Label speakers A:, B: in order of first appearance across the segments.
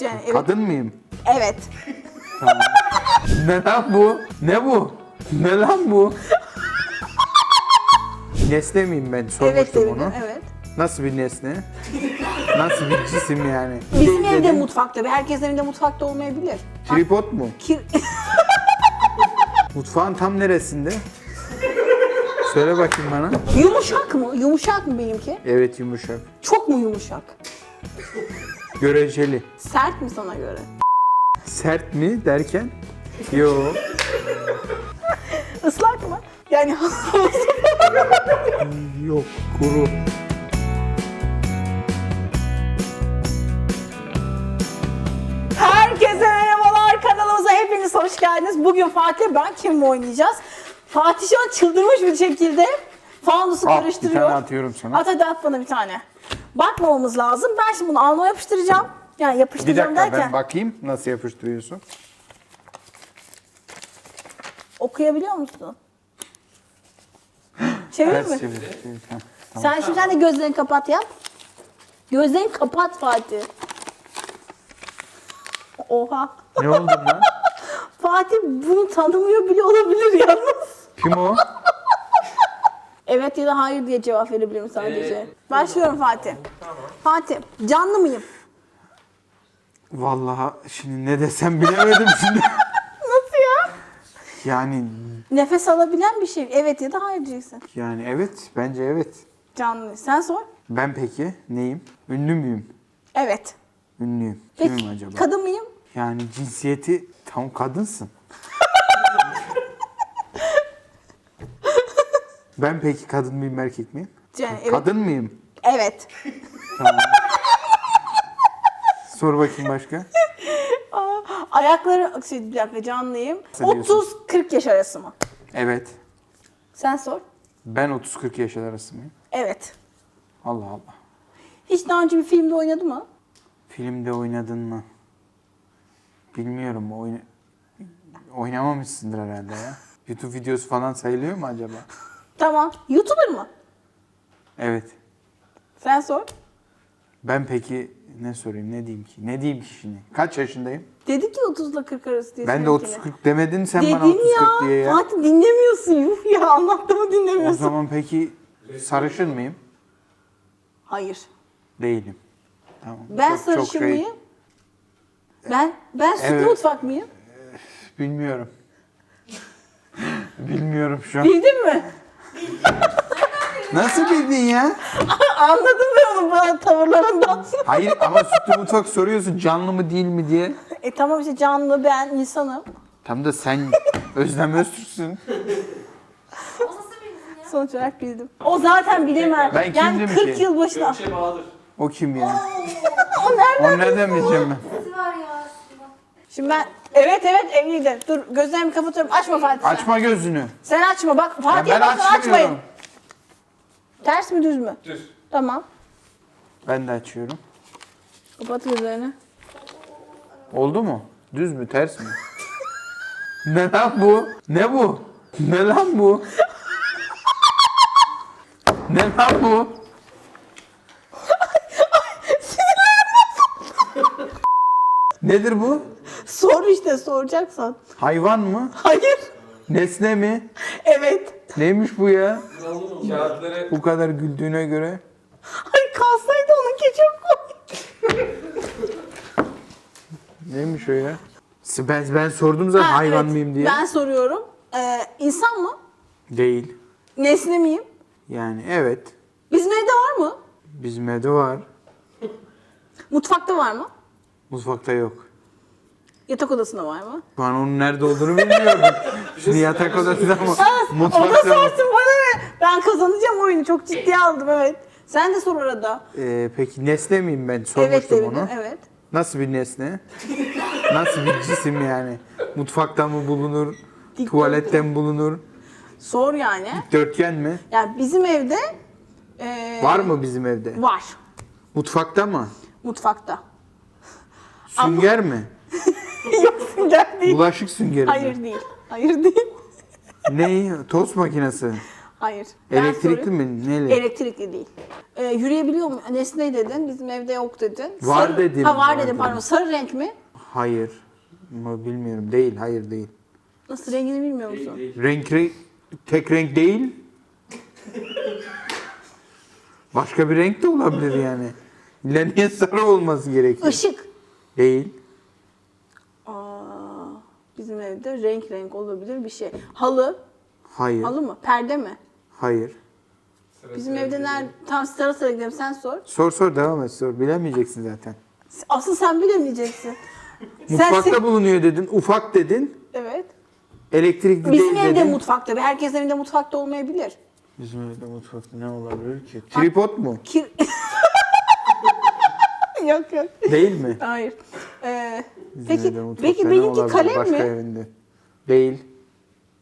A: Yani evet.
B: Kadın mıyım?
A: evet.
B: Ne lan bu? Ne bu? Ne lan bu? Nesne miyim ben? Sormuştum
A: Evet
B: onu.
A: Evet.
B: Nasıl bir nesne? Nasıl bir cisim yani?
A: Bizim evde
B: dedim,
A: mutfakta. Herkes evinde mutfakta olmayabilir.
B: Tripod mu?
A: Kir...
B: Mutfağın tam neresinde? Söyle bakayım bana.
A: yumuşak mı? Yumuşak mı benimki?
B: Evet yumuşak.
A: Çok mu yumuşak?
B: Göreceli.
A: Sert mi sana göre?
B: Sert mi derken? Yo.
A: Islak mı? Yani
B: Yok. Kuru.
A: Herkese merhabalar kanalımıza hepiniz hoş geldiniz. Bugün Fatih ben kimle oynayacağız? Fatih şu an çıldırmış bir şekilde fanusu
B: Al, bir
A: karıştırıyor.
B: tane atıyorum sana.
A: At hadi at bana bir tane. Bakmamamız lazım. Ben şimdi bunu alma yapıştıracağım. Yani
B: Bir
A: yapıştıracağım
B: dakika
A: derken
B: ben bakayım nasıl yapıştırıyorsun.
A: okuyabiliyor musun? Çevir
B: Ters
A: mi?
B: çevir. çevir.
A: Sen şimdi sen de gözlerini kapat yap. Gözlerini kapat Fatih. Oha.
B: Ne oldu lan?
A: Fatih bunu tanımıyor bile olabilir yalnız.
B: Kim o?
A: Evet ya da hayır diye cevap verebilirim sadece. Başlıyorum Fatih. Fatih, canlı mıyım?
B: Vallahi şimdi ne desem bilemedim şimdi.
A: Nasıl ya?
B: Yani
A: Nefes alabilen bir şey. Evet ya da hayır diyeceksin.
B: yani evet bence evet.
A: Canlı. Sen sor.
B: Ben peki neyim? Ünlü müyüm?
A: Evet.
B: Ünlüyüm.
A: Peki,
B: Kimim acaba?
A: kadın mıyım?
B: yani cinsiyeti tam kadınsın. Ben peki kadın mıyım erkek miyim?
A: Yani evet.
B: Kadın mıyım?
A: Evet.
B: Sor bakayım başka.
A: Aa, ayakları, şey, bir dakika canlıyım.
B: Sen diyorsun.
A: 30-40 yaş arası mı?
B: Evet.
A: Sen sor.
B: Ben 30-40 yaş arası mıyım?
A: Evet.
B: Allah Allah.
A: Hiç daha önce bir filmde oynadı mı?
B: Filmde oynadın mı? Bilmiyorum. Oyna... Oynamamışsındır herhalde ya. YouTube videosu falan sayılıyor mu acaba?
A: Tamam. YouTuber mı?
B: Evet.
A: Sen sor.
B: Ben peki ne sorayım ne diyeyim ki? Ne diyeyim ki şimdi? Kaç yaşındayım?
A: Dedik ki 30 ile 40 arası diye.
B: Ben de
A: seninkine.
B: 30-40 demedin sen bana
A: Dedim
B: 30-40
A: ya.
B: diye ya.
A: Fatih dinlemiyorsun. Yuh ya anlattığımı
B: O
A: dinlemiyorsun.
B: zaman peki sarışın mıyım?
A: Hayır.
B: Değilim. Tamam.
A: Ben
B: Çok- çok
A: sarışın
B: şey-
A: mıyım? Ben ben sütlü
B: Evet.
A: mutfak mıyım?
B: Bilmiyorum. Bilmiyorum şu an.
A: Bildin mi?
B: Nasıl bildin ya?
A: Anladım ben onu bana tavırlarından.
B: Hayır ama sütlü mutfak soruyorsun canlı mı değil mi diye.
A: e tamam işte canlı ben insanım.
B: Tam da sen Özlem Öztürk'sün.
A: Sonuç olarak bildim. O zaten bilemez.
B: Ben
A: yani
B: kimdim
A: 40
B: ki?
A: yıl başına.
B: O kim ya?
A: O nereden?
B: O nereden bileceğim ben?
A: Şimdi ben evet evet evliydim. Dur gözlerimi kapatıyorum. Açma Fatih sen.
B: Açma gözünü.
A: Sen açma bak
B: Ya
A: Fatih'e
B: ben
A: bakın açmayın.
B: açmıyorum.
A: Ters mi düz mü?
C: Düz.
A: Tamam.
B: Ben de açıyorum.
A: Kapat gözlerini.
B: Oldu mu? Düz mü ters mi? ne lan bu? Ne bu? Ne lan bu? ne lan bu? Nedir bu?
A: Sor işte soracaksan.
B: Hayvan mı?
A: Hayır.
B: Nesne mi?
A: Evet.
B: Neymiş bu ya?
C: Kağıtları
B: Bu kadar güldüğüne göre.
A: Ay kalsaydı onunki çok komik.
B: Neymiş o ya? Ben, ben sordum zaten
A: Ha,
B: hayvan
A: evet.
B: mıyım diye.
A: Ben soruyorum. Ee, insan mı?
B: Değil.
A: Nesne miyim?
B: Yani evet.
A: Bizim evde var mı?
B: Bizim evde var.
A: Mutfakta var mı?
B: Mutfakta yok.
A: Yatak odasında var mı?
B: An onun nerede olduğunu bilmiyorum. Şimdi yatak odasında ama
A: O da
B: mutfakta mı?
A: sorsun bana ne? Ben kazanacağım oyunu. Çok ciddiye aldım evet. Sen de sor orada.
B: Ee, peki nesne miyim ben?
A: Evet
B: Sormuştum
A: dedim.
B: onu.
A: Evet.
B: Nasıl bir nesne? Nasıl bir cisim yani? Mutfakta mı bulunur?
A: Dik
B: Tuvalette mi bulunur?
A: Sor yani.
B: Dörtgen mi?
A: Yani bizim evde ee,
B: Var mı bizim evde?
A: Var.
B: Mutfakta mı?
A: Mutfakta.
B: Sünger mi?
A: Yok sünger değil.
B: Bulaşık süngeri mi?
A: Hayır değil. Hayır değil.
B: Ne? Tost makinesi.
A: Hayır. Ben
B: Elektrikli
A: sorayım.
B: mi? Neyle?
A: Elektrikli değil. Ee, yürüyebiliyor mu? Nesne dedin. Bizim evde yok dedin.
B: Var dedim,
A: Ha var
B: var
A: dedim
B: dedim.
A: pardon. Sarı renk mi?
B: Hayır. Ama bilmiyorum. Değil. Hayır değil.
A: Nasıl rengini bilmiyor musun?
B: Renk, renk tek renk değil. Başka bir renk de olabilir yani. İlla niye sarı olması gerekiyor?
A: Işık.
B: Değil.
A: Bizim evde renk renk olabilir bir şey. Halı.
B: Hayır.
A: Halı mı? Perde mi?
B: Hayır.
A: Bizim evde nerede? Tam sıra sıra gidelim sen sor.
B: Sor sor devam et sor. Bilemeyeceksin zaten.
A: Asıl sen bilemeyeceksin.
B: Mutfakta
A: sen-
B: bulunuyor dedin. Ufak dedin.
A: Evet.
B: Elektrikli
A: Bizim
B: değil
A: evde
B: dedin.
A: mutfakta. Herkesin evinde mutfakta olmayabilir.
B: Bizim evde mutfakta ne olabilir ki? Tripod mu?
A: Kir... yok yok.
B: Değil mi?
A: Hayır. Ee, peki
B: mutfakta
A: peki benimki kalem
B: başka
A: mi?
B: evinde? Değil.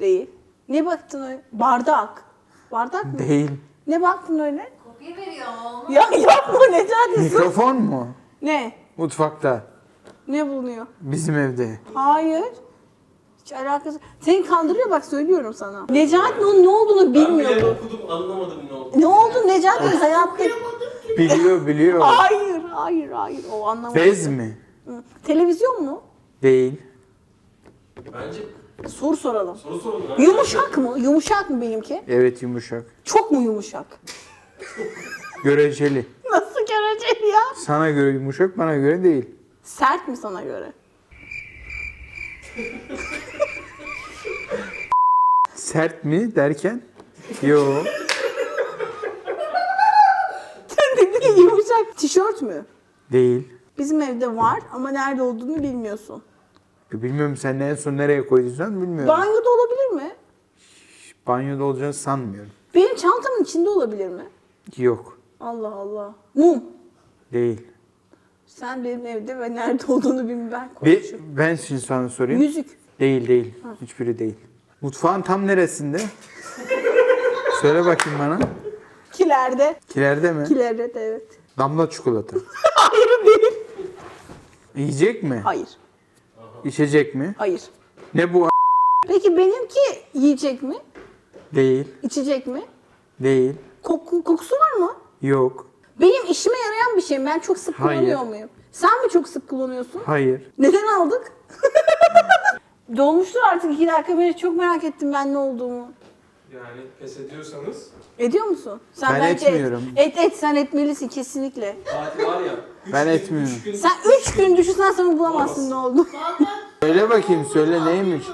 A: Değil. Ne baktın öyle? Bardak. Bardak mı?
B: Değil.
A: Ne baktın öyle?
C: Kopya veriyor olmaz.
A: Ya yapma Necati sus.
B: Mikrofon mu?
A: Ne?
B: Mutfakta.
A: Ne bulunuyor?
B: Bizim evde.
A: Hayır. Hiç alakası. Seni kandırıyor bak söylüyorum sana. Necati onun ne olduğunu
D: Ben bile
A: bilmiyordu.
D: okudum anlamadım ne oldu.
A: Ne oldu Necati hayatta?
B: Biliyor biliyor.
A: Hayır, hayır, hayır. O anlamadı.
B: Bez mi?
A: Televizyon mu?
B: Değil.
D: Bence
A: Soru soralım.
D: soru sorun lan.
A: Yumuşak mı? Yumuşak mı benimki?
B: Evet yumuşak.
A: Çok mu yumuşak?
B: Göreceli.
A: Nasıl göreceğim ya?
B: Sana göre yumuşak, bana göre değil.
A: Sert mi sana göre?
B: Sert mi derken? Yo.
A: Sen dedin yumuşak. Tişört mü?
B: Değil.
A: Bizim evde var ama nerede olduğunu bilmiyorsun.
B: E, Bilmiyorum sen en son nereye koyduysan bilmiyorum.
A: Banyoda olabilir mi?
B: Banyoda olacağını sanmıyorum.
A: Benim çantamın içinde olabilir mi?
B: Yok.
A: Allah Allah. Mum.
B: Değil.
A: Sen benim evde ve nerede olduğunu bilmiyorum. Ben
B: Bir,
A: konuşurum.
B: ben şimdi sana sorayım.
A: Yüzük.
B: Değil değil. Hiçbiri değil. Mutfağın tam neresinde? Söyle bakayım bana.
A: Kilerde.
B: Kilerde mi?
A: Kilerde de evet.
B: Damla çikolata.
A: Hayır değil.
B: Yiyecek mi?
A: Hayır.
B: İçecek mi?
A: Hayır.
B: Ne bu? a-
A: Peki benimki yiyecek mi?
B: Değil.
A: İçecek mi?
B: Değil.
A: Koku, kokusu var mı?
B: Yok.
A: Benim işime yarayan bir şey mi? Ben çok sık
B: Hayır.
A: kullanıyor muyum? Sen mi çok sık kullanıyorsun?
B: Hayır.
A: Neden aldık? Dolmuştur artık iki dakika. Ben çok merak ettim ben ne olduğumu.
D: Yani pes ediyorsanız
A: Ediyor musun? Sen
B: Ben
A: bence
B: etmiyorum.
A: Et. et et sen etmelisin kesinlikle.
D: Fatih var ya. üç
B: Ben
D: gün-
B: etmiyorum.
D: üç gün-
A: Sen üç gün düşünsen sonra bulamazsın ne oldu.
B: Söyle bakayım söyle neymiş?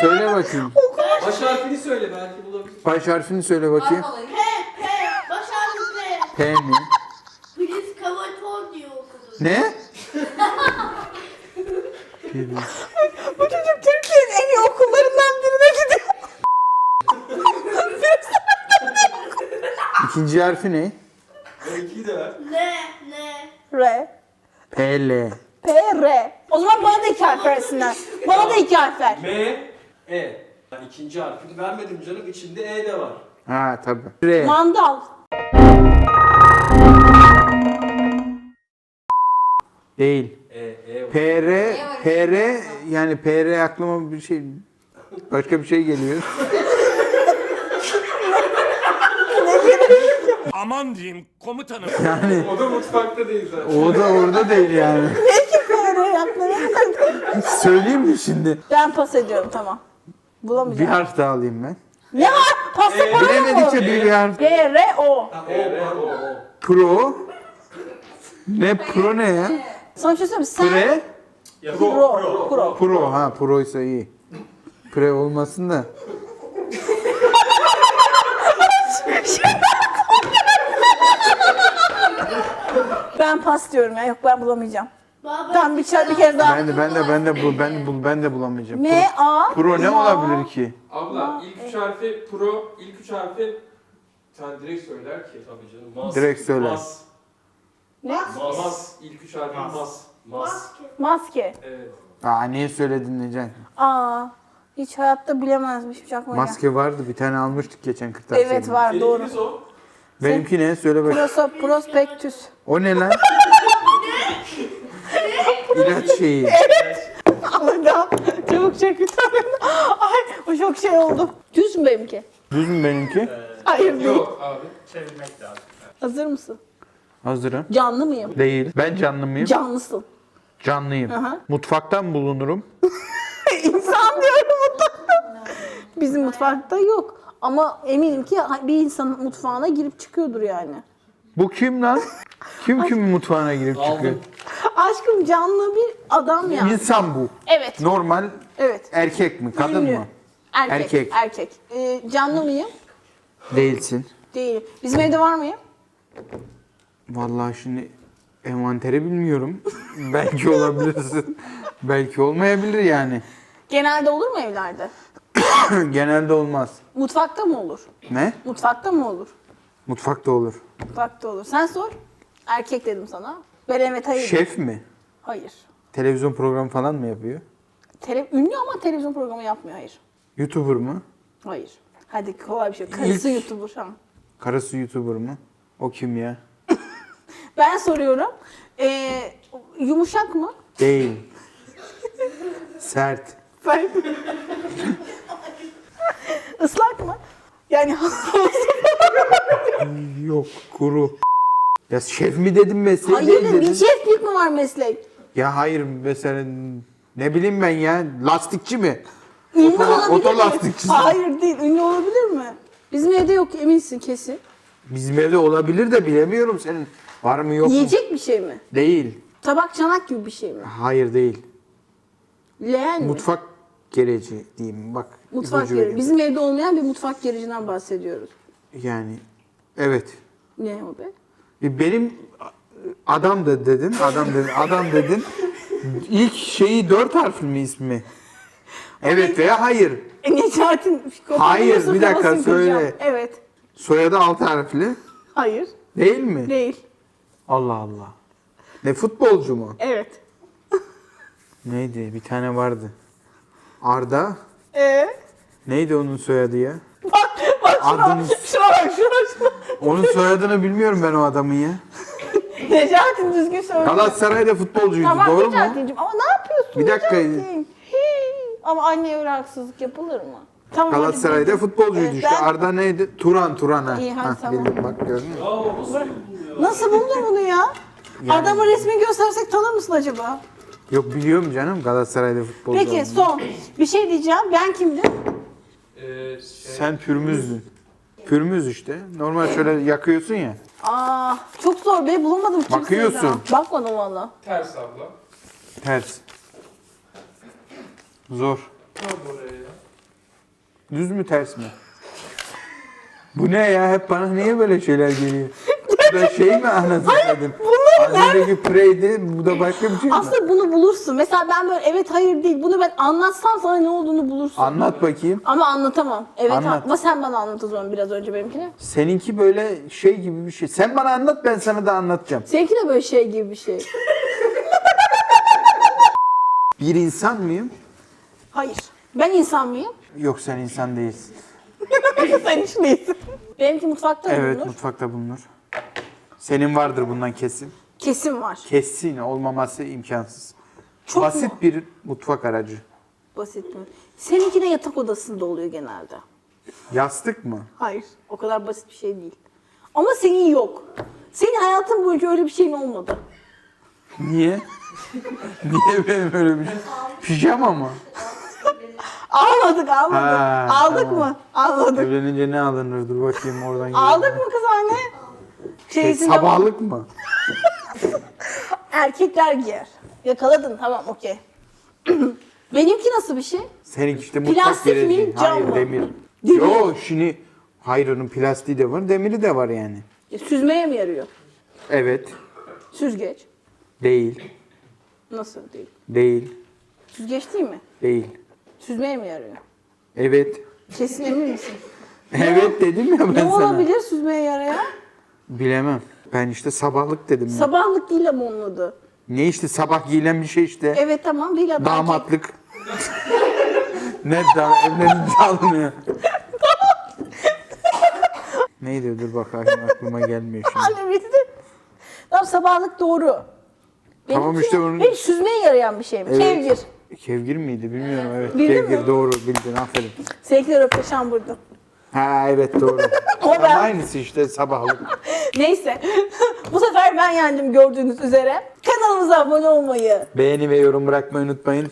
B: Söyle bakayım.
D: Baş harfini söyle belki bulabilirsin.
B: Baş harfini söyle bakayım.
E: P, P, baş harfi P.
B: P mi?
E: Please Kavator diyor okudun.
B: Ne?
A: Bu çocuk Türkiye'nin en iyi okullarından
B: İkinci harfi ne?
D: Benimkiyi de ver.
E: N, N.
A: R.
B: P, L.
A: P, R. O zaman bana da iki harf versinler. Bana da iki harf ver.
D: M, E. Yani ikinci harfini vermedim canım. İçinde E de var.
B: Ha tabii. R.
A: Mandal.
B: Değil.
D: E, E var.
B: P, R, P, R yani P, R aklıma bir şey başka bir şey geliyor.
F: Aman diyeyim komutanım.
B: Yani
D: O da mutfakta değil zaten.
B: o da orada değil yani.
A: P, R yaptın.
B: Söyleyeyim mi şimdi?
A: Ben pas ediyorum tamam.
B: Bir
A: Bulamayacağım.
B: harf daha alayım ben.
A: Ne harf? Pasta
D: Ee,
A: para mı?
B: Bilemedikçe bir, bir harf.
A: P, R, O.
D: O var o, o.
B: Pro. Ne pro ne ya?
A: Sana bir şey söyleyeyim mi? Sen
B: Pre.
D: Ya,
A: Pro, pro.
B: Pro ha proysa iyi. Pre olmasın da.
A: Ben pas diyorum ya. Yok ben bulamayacağım.
E: Baba,
A: Tamam bir, çar- bir kere daha.
B: Ben de ben de ben de bu ben bul ben de bulamayacağım.
A: M, A.
B: Pro, pro ne olabilir ki?
D: Abla ilk üç harfi pro, ilk üç harfi sen direkt söyler ki tabii canım. Mas.
B: Direkt söyler.
D: Mas.
A: Ne?
D: Mas. mas. İlk üç harfi mas. Mas.
E: Maske.
A: Maske.
D: Evet.
B: Aa niye söyledin Necen?
A: Aa. Hiç hayatta bilemezmiş hiç aklıma gelmedi.
B: Maske vardı bir tane almıştık geçen kırtasiyeden.
A: Evet var doğru.
D: Benimkiniz o.
B: Benimki ne? Söyle bakayım.
A: Proso, prospektüs.
B: O ne lan? İlaç şeyi.
A: Allah'ım çabuk çek lütfen. Ay o çok şey oldu. Düz mü benimki?
B: Düz mü benimki?
A: Hayır değil.
D: Yok abi.
F: Çevirmek lazım.
A: Hazır mısın?
B: Hazırım.
A: Canlı mıyım?
B: Değil. Ben canlı mıyım?
A: Canlısın.
B: Canlıyım.
A: Aha.
B: Mutfaktan bulunurum.
A: İnsan diyorum mutfakta. Bizim mutfakta yok. Ama eminim ki bir insanın mutfağına girip çıkıyordur yani.
B: Bu kim lan? Kim kimin mutfağına girip çıkıyor?
A: Aşkım canlı bir adam ya.
B: İnsan bu.
A: Evet.
B: Normal
A: Evet.
B: erkek mi? Kadın
A: Ünlü.
B: mı?
A: Erkek.
B: Erkek.
A: Erkek. Ee, canlı mıyım?
B: Değilsin.
A: Değil. Bizim evde var mıyım?
B: Vallahi şimdi envanteri bilmiyorum. Belki olabilirsin. Belki olmayabilir yani.
A: Genelde olur mu evlerde?
B: Genelde olmaz.
A: Mutfakta mı olur?
B: Ne?
A: Mutfakta mı olur?
B: Mutfakta olur.
A: Mutfakta olur. Sen sor. Erkek dedim sana. Ben evet hayır.
B: Şef mi?
A: Hayır.
B: Televizyon programı falan mı yapıyor?
A: Tele- ünlü ama televizyon programı yapmıyor. Hayır.
B: YouTuber mı?
A: Hayır. Hadi kolay bir şey. Karısı
B: İlk-
A: YouTuber. Ha.
B: Karısı YouTuber mı? O kim ya?
A: Ben soruyorum. Ee, yumuşak mı?
B: Değil. Sert.
A: Ben... Islak mı? Yani
B: Yok kuru. Ya şef mi dedim mesleği
A: hayır
B: değil
A: bir
B: dedim.
A: şeflik mi var meslek?
B: Ya hayır mesela ne bileyim ben ya lastikçi mi?
A: Ünlü
B: Oto-
A: olabilir mi?
B: otolastikçisi.
A: Hayır değil. Ünlü olabilir mi? Bizim evde yok eminsin kesin.
B: Bizim evde olabilir de bilemiyorum senin. Var mı yok mu?
A: Yiyecek bir şey mi?
B: Değil.
A: Tabak çanak gibi bir şey mi?
B: Hayır değil.
A: Leğen mi?
B: Mutfak gereci diyeyim bak.
A: Mutfak gereci.
B: vereyim.
A: Bizim evde olmayan bir mutfak gericinden bahsediyoruz.
B: Yani evet.
A: Ne o be?
B: E, Benim adam da dedin, adam dedin, adam dedin. İlk şeyi dört harfli mi ismi? Evet veya hayır.
A: E, Necati'nin
B: Hayır, bir dakika, söyle.
A: Evet.
B: Soyadı altı harfli.
A: Hayır.
B: Değil mi?
A: Değil.
B: Allah Allah. Ne futbolcu mu?
A: Evet.
B: Neydi? Bir tane vardı. Arda.
A: Ee?
B: Neydi onun soyadı ya?
A: Bak bak şuna,
B: Adını-
A: şuna bak şuna şuna.
B: Onun soyadını bilmiyorum ben o adamın ya.
A: Necati düzgün söyle.
B: Galatasaray'da futbolcuydu.
A: Tamam
B: doğru mu?
A: Necati'cim ama ne yapıyorsun
B: Bir dakika.
A: Necati? Hii. Ama anneye öyle haksızlık yapılır mı? Tamam, hadi
B: Galatasaray'da
A: bildim.
B: futbolcuydu
A: Evet,
B: işte.
A: ben-
B: Arda neydi? Turan Turan ha.
A: İyi, hadi
B: Hah,
A: tamam.
B: bildim bak gördün mü?
A: Nasıl buldun bunu ya? Adamın resmini göstersek tanır mısın acaba?
B: Yok biliyorum canım Galatasaray'da futbolcu.
A: Peki
B: olduğunu.
A: son. Bir şey diyeceğim. Ben kimdim?
D: Ee, şey,
B: Sen pürmüzdün. Pürmüz işte. Normal şöyle yakıyorsun ya.
A: Aa, çok zor be. Bulamadım kimseyi
B: Bakıyorsun.
A: daha. Bakmadım valla.
D: ters abla.
B: Ters. Zor.
D: Tam oraya ya.
B: Düz mü ters mi? Bu ne ya? Hep bana niye böyle şeyler geliyor? Da şey mi anasını dedim. Az önceki preydi. Bu da başka bir şey mi?
A: Aslında bunu bulursun. Mesela ben böyle evet hayır değil. Bunu ben anlatsam sana ne olduğunu bulursun.
B: Anlat bakayım.
A: Ama anlatamam. Evet
B: Anlat.
A: ama sen bana anlat o zaman biraz önce benimkini.
B: Seninki böyle şey gibi bir şey. Sen bana anlat ben sana da anlatacağım.
A: Seninki de böyle şey gibi bir şey.
B: Bir insan mıyım?
A: Hayır. Ben insan mıyım?
B: Yok sen insan değilsin.
A: sen hiç değilsin. Benimki mutfakta mı
B: Evet
A: bulunur?
B: mutfakta bulunur. Senin vardır bundan kesin.
A: Kesin var.
B: Kesin olmaması imkansız.
A: Çok
B: Basit
A: mu?
B: bir mutfak aracı.
A: Basit mi? Seninki de yatak odasında oluyor genelde.
B: Yastık mı?
A: Hayır. O kadar basit bir şey değil. Ama senin yok. Senin hayatın boyunca öyle bir şeyin olmadı.
B: Niye? Niye benim öyle bir şey? Pijama mı?
A: Almadık almadık.
B: Ha,
A: Aldık
B: tamam.
A: mı? Almadık.
B: Evlenince ne alınır? Dur bakayım oradan.
A: Aldık mı kız anne?
B: Şey,
A: Şeysinde-
B: sabahlık mı?
A: Erkekler giyer. Yakaladın tamam okey. Benimki nasıl bir şey?
B: Seninki işte mutfak
A: Plastik mi,
B: gereci.
A: cam
B: Hayır
A: mı?
B: demir.
A: Demir.
B: Yo şimdi hayır onun plastiği de var, demiri de var yani.
A: Ya, Süzmeye mi yarıyor?
B: Evet.
A: Süzgeç.
B: Değil.
A: Nasıl değil?
B: Değil.
A: Süzgeç değil mi?
B: Değil.
A: Süzmeye mi yarıyor?
B: Evet.
A: Kesin emin misin?
B: Evet dedim ya ben
A: Ne
B: sana.
A: olabilir süzmeye yarayan?
B: Bilemem. Ben işte sabahlık dedim ya.
A: Sabahlık değil ama onun adı.
B: ne işte sabah giyilen bir şey işte.
A: Evet tamam değil ama
B: Damatlık. ne da evlenince alınıyor. Neydi dur bakayım aklıma gelmiyor şimdi.
A: Anne bitti. Tamam sabahlık doğru.
B: Tamam
A: Benimki-
B: işte onun-
A: Benim süzmeye yarayan bir şey mi?
B: Evet.
A: Kevgir.
B: Kevgir miydi bilmiyorum evet.
A: Bildin
B: Kevgir
A: mi?
B: doğru bildin aferin.
A: Seninkiler öpte şambırdı.
B: Ha evet doğru.
A: Ama
B: Ama
A: ben-
B: aynısı işte sabahlık.
A: Neyse. Bu sefer ben yendim gördüğünüz üzere. Kanalımıza abone olmayı,
B: Beğeni ve yorum bırakmayı unutmayın.